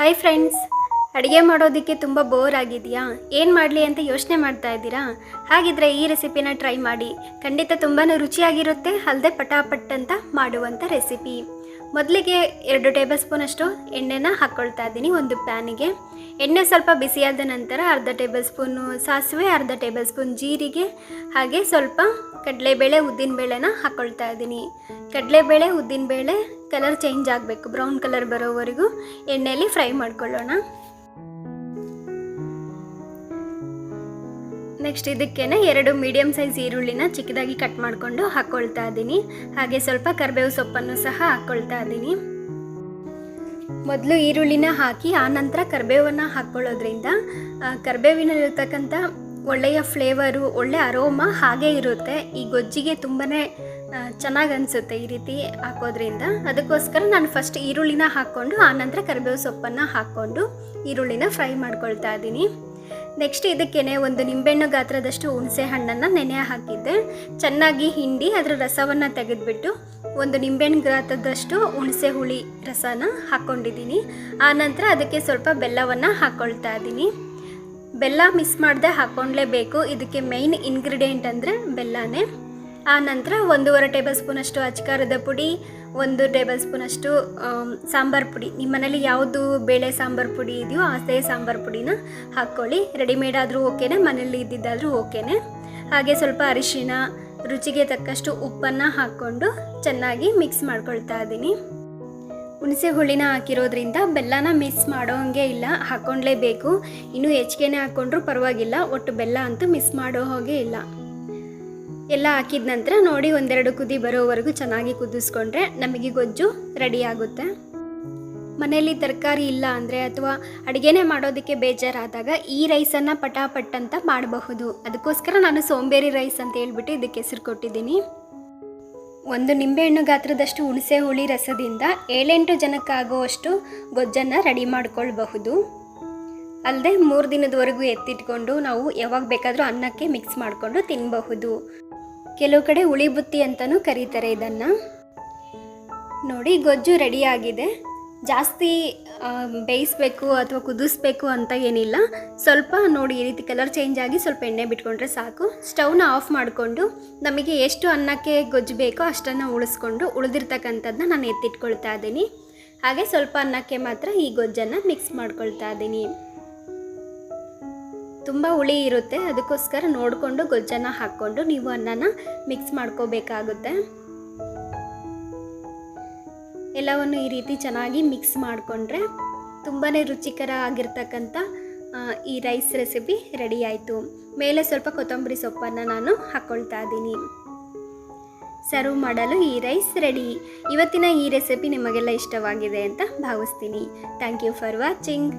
Hi friends ಅಡುಗೆ ಮಾಡೋದಕ್ಕೆ ತುಂಬ ಬೋರ್ ಆಗಿದೆಯಾ ಏನು ಮಾಡಲಿ ಅಂತ ಯೋಚನೆ ಮಾಡ್ತಾ ಇದ್ದೀರಾ? ಹಾಗಿದ್ರೆ ಈ ರೆಸಿಪಿನ ಟ್ರೈ ಮಾಡಿ. ಖಂಡಿತ ತುಂಬಾ ರುಚಿಯಾಗಿರುತ್ತೆ ಅಲ್ಲದೆ ಪಟಾಪಟ್ ಅಂತ ಮಾಡುವಂಥ ರೆಸಿಪಿ ಮೊದಲಿಗೆ ಎರಡು ಟೇಬಲ್ ಸ್ಪೂನ್ ಅಷ್ಟು ಎಣ್ಣೆನ ಹಾಕ್ಕೊಳ್ತಾ ಇದ್ದೀನಿ ಒಂದು ಪ್ಯಾನಿಗೆ ಎಣ್ಣೆ ಸ್ವಲ್ಪ ಬಿಸಿಯಾದ ನಂತರ ಅರ್ಧ ಟೇಬಲ್ ಸ್ಪೂನು ಸಾಸಿವೆ, ಅರ್ಧ ಟೇಬಲ್ ಸ್ಪೂನ್ ಜೀರಿಗೆ, ಹಾಗೆ ಸ್ವಲ್ಪ ಕಡಲೆಬೇಳೆ ಉದ್ದಿನಬೇಳೆನ ಹಾಕ್ಕೊಳ್ತಾ ಇದ್ದೀನಿ. ಕಡಲೆಬೇಳೆ ಉದ್ದಿನಬೇಳೆ ಕಲರ್ ಚೇಂಜ್ ಆಗಬೇಕು ಬ್ರೌನ್ ಕಲರ್ ಬರೋವರೆಗೂ ಎಣ್ಣೆಯಲ್ಲಿ ಫ್ರೈ ಮಾಡ್ಕೊಳ್ಳೋಣ. ನೆಕ್ಸ್ಟ್ ಇದಕ್ಕೇನೆ ಎರಡು ಮೀಡಿಯಮ್ ಸೈಜ್ ಈರುಳ್ಳಿನ ಚಿಕ್ಕದಾಗಿ ಕಟ್ ಮಾಡಿಕೊಂಡು ಹಾಕ್ಕೊಳ್ತಾ ಇದ್ದೀನಿ. ಹಾಗೆ ಸ್ವಲ್ಪ ಕರಿಬೇವು ಸೊಪ್ಪನ್ನು ಸಹ ಹಾಕ್ಕೊಳ್ತಾ ಇದ್ದೀನಿ. ಮೊದಲು ಈರುಳ್ಳಿನ ಹಾಕಿ ಆನಂತರ ಕರಿಬೇವನ್ನು ಹಾಕ್ಕೊಳ್ಳೋದ್ರಿಂದ ಕರಿಬೇವಿನಲ್ಲಿರ್ತಕ್ಕಂಥ ಒಳ್ಳೆಯ ಫ್ಲೇವರು ಒಳ್ಳೆ ಅರೋಮ ಹಾಗೇ ಇರುತ್ತೆ. ಈ ಗೊಜ್ಜಿಗೆ ತುಂಬಾ ಚೆನ್ನಾಗಿ ಅನಿಸುತ್ತೆ ಈ ರೀತಿ ಹಾಕೋದ್ರಿಂದ. ಅದಕ್ಕೋಸ್ಕರ ನಾನು ಫಸ್ಟ್ ಈರುಳ್ಳಿನ ಹಾಕ್ಕೊಂಡು ಆನಂತರ ಕರಿಬೇವು ಸೊಪ್ಪನ್ನು ಹಾಕ್ಕೊಂಡು ಈರುಳ್ಳಿನ ಫ್ರೈ ಮಾಡ್ಕೊಳ್ತಾ ಇದ್ದೀನಿ. ನೆಕ್ಸ್ಟ್ ಇದಕ್ಕೇನೆ ಒಂದು ನಿಂಬೆಹಣ್ಣು ಗಾತ್ರದಷ್ಟು ಹುಣಸೆ ಹಣ್ಣನ್ನು ನೆನೆ ಹಾಕಿದ್ದೆ. ಚೆನ್ನಾಗಿ ಹಿಂಡಿ ಅದರ ರಸವನ್ನು ತೆಗೆದುಬಿಟ್ಟು ಒಂದು ನಿಂಬೆಹಣ್ಣು ಗಾತ್ರದಷ್ಟು ಹುಣಸೆ ಹುಳಿ ರಸನ ಹಾಕ್ಕೊಂಡಿದ್ದೀನಿ ಆನಂತರ ಅದಕ್ಕೆ ಸ್ವಲ್ಪ ಬೆಲ್ಲವನ್ನು ಹಾಕ್ಕೊಳ್ತಾ ಇದ್ದೀನಿ. ಬೆಲ್ಲ ಮಿಸ್ ಮಾಡದೆ ಹಾಕ್ಕೊಂಡ್ಲೇಬೇಕು ಇದಕ್ಕೆ ಮೇಯ್ನ್ ಇಂಗ್ರೀಡಿಯೆಂಟ್ ಅಂದರೆ ಬೆಲ್ಲನೇ. ಆ ನಂತರ ಒಂದೂವರೆ ಟೇಬಲ್ ಸ್ಪೂನಷ್ಟು ಅಚ್ಕಾರದ ಪುಡಿ, ಒಂದು ಟೇಬಲ್ ಸ್ಪೂನಷ್ಟು ಸಾಂಬಾರು ಪುಡಿ. ನಿಮ್ಮ ಮನೇಲಿ ಯಾವುದು ಬೇಳೆ ಸಾಂಬಾರು ಪುಡಿ ಇದೆಯೋ ಅದೇ ಸಾಂಬಾರು ಪುಡಿನ ಹಾಕ್ಕೊಳ್ಳಿ. ರೆಡಿಮೇಡ್ ಆದರೂ ಓಕೆನೆ, ಮನೇಲಿ ಇದ್ದಿದ್ದಾದರೂ ಓಕೆನೆ. ಹಾಗೆ ಸ್ವಲ್ಪ ಅರಿಶಿನ ರುಚಿಗೆ ತಕ್ಕಷ್ಟು ಉಪ್ಪನ್ನು ಹಾಕ್ಕೊಂಡು ಚೆನ್ನಾಗಿ ಮಿಕ್ಸ್ ಮಾಡ್ಕೊಳ್ತಾ ಇದ್ದೀನಿ. ಹುಣಸೆ ಹುಳಿನ ಹಾಕಿರೋದ್ರಿಂದ ಬೆಲ್ಲನ ಮಿಸ್ ಮಾಡೋ ಹಾಗೆ ಇಲ್ಲ, ಹಾಕ್ಕೊಂಡ್ಲೇಬೇಕು. ಇನ್ನೂ ಹೆಚ್ಚಿಗೆನೇ ಹಾಕ್ಕೊಂಡ್ರೂ ಪರವಾಗಿಲ್ಲ, ಒಟ್ಟು ಬೆಲ್ಲ ಅಂತೂ ಮಿಸ್ ಮಾಡೋ ಹಾಗೆ ಇಲ್ಲ. ಎಲ್ಲ ಹಾಕಿದ ನಂತರ ನೋಡಿ ಒಂದೆರಡು ಕುದಿ ಬರೋವರೆಗೂ ಚೆನ್ನಾಗಿ ಕುದಿಸ್ಕೊಂಡ್ರೆ ನಮಗೆ ಗೊಜ್ಜು ರೆಡಿ ಆಗುತ್ತೆ. ಮನೆಯಲ್ಲಿ ತರಕಾರಿ ಇಲ್ಲ ಅಂದರೆ ಅಥವಾ ಅಡುಗೆನೇ ಮಾಡೋದಕ್ಕೆ ಬೇಜಾರಾದಾಗ ಈ ರೈಸನ್ನು ಪಟಾಪಟ್ ಅಂತ ಮಾಡಬಹುದು. ಅದಕ್ಕೋಸ್ಕರ ನಾನು ಸೋಂಬೇರಿ ರೈಸ್ ಅಂತ ಹೇಳ್ಬಿಟ್ಟು ಇದಕ್ಕೆ ಹೆಸರು ಕೊಟ್ಟಿದ್ದೀನಿ. ಒಂದು ನಿಂಬೆಹಣ್ಣು ಗಾತ್ರದಷ್ಟು ಹುಣಸೆ ಹುಳಿ ರಸದಿಂದ ಏಳೆಂಟು ಜನಕ್ಕಾಗುವಷ್ಟು ಗೊಜ್ಜನ್ನು ರೆಡಿ ಮಾಡಿಕೊಳ್ಬಹುದು. ಅಲ್ಲದೆ ಮೂರು ದಿನದವರೆಗೂ ಎತ್ತಿಟ್ಕೊಂಡು ನಾವು ಯಾವಾಗ ಬೇಕಾದರೂ ಅನ್ನಕ್ಕೆ ಮಿಕ್ಸ್ ಮಾಡಿಕೊಂಡು ತಿನ್ನಬಹುದು ಕೆಲವು ಕಡೆ ಹುಳಿ ಬುತ್ತಿ ಅಂತಲೂ ಕರೀತಾರೆ ಇದನ್ನು. ನೋಡಿ, ಗೊಜ್ಜು ರೆಡಿಯಾಗಿದೆ. ಜಾಸ್ತಿ ಬೇಯಿಸ್ಬೇಕು ಅಥವಾ ಕುದಿಸ್ಬೇಕು ಅಂತ ಏನಿಲ್ಲ. ಸ್ವಲ್ಪ ನೋಡಿ, ಈ ರೀತಿ ಕಲರ್ ಚೇಂಜ್ ಆಗಿ ಸ್ವಲ್ಪ ಎಣ್ಣೆ ಬಿಟ್ಕೊಂಡ್ರೆ ಸಾಕು. ಸ್ಟವ್ನ ಆಫ್ ಮಾಡಿಕೊಂಡು ನಮಗೆ ಎಷ್ಟು ಅನ್ನಕ್ಕೆ ಗೊಜ್ಜು ಬೇಕೋ ಅಷ್ಟನ್ನು ಉಳಿಸ್ಕೊಂಡು ಉಳಿದಿರ್ತಕ್ಕಂಥದ್ದನ್ನ ನಾನು ಎತ್ತಿಟ್ಕೊಳ್ತಾ ಇದ್ದೀನಿ. ಹಾಗೆ ಸ್ವಲ್ಪ ಅನ್ನಕ್ಕೆ ಮಾತ್ರ ಈ ಗೊಜ್ಜನ್ನು ಮಿಕ್ಸ್ ಮಾಡ್ಕೊಳ್ತಾ ಇದ್ದೀನಿ. ತುಂಬ ಹುಳಿ ಇರುತ್ತೆ. ಅದಕ್ಕೋಸ್ಕರ ನೋಡಿಕೊಂಡು ಗೊಜ್ಜನ್ನು ಹಾಕ್ಕೊಂಡು ನೀವು ಅನ್ನನ ಮಿಕ್ಸ್ ಮಾಡ್ಕೋಬೇಕಾಗುತ್ತೆ. ಎಲ್ಲವನ್ನು ಈ ರೀತಿ ಚೆನ್ನಾಗಿ ಮಿಕ್ಸ್ ಮಾಡಿಕೊಂಡ್ರೆ ತುಂಬಾ ರುಚಿಕರ ಆಗಿರ್ತಕ್ಕಂಥ ಈ ರೈಸ್ ರೆಸಿಪಿ ರೆಡಿ ಆಯಿತು. ಮೇಲೆ ಸ್ವಲ್ಪ ಕೊತ್ತಂಬರಿ ಸೊಪ್ಪನ್ನು ನಾನು ಹಾಕ್ಕೊಳ್ತಾ ಇದ್ದೀನಿ. ಸರ್ವ್ ಮಾಡಲು ಈ ರೈಸ್ ರೆಡಿ ಇವತ್ತಿನ ಈ ರೆಸಿಪಿ ನಿಮಗೆಲ್ಲ ಇಷ್ಟವಾಗಿದೆ ಅಂತ ಭಾವಿಸ್ತೀನಿ. Thank you for watching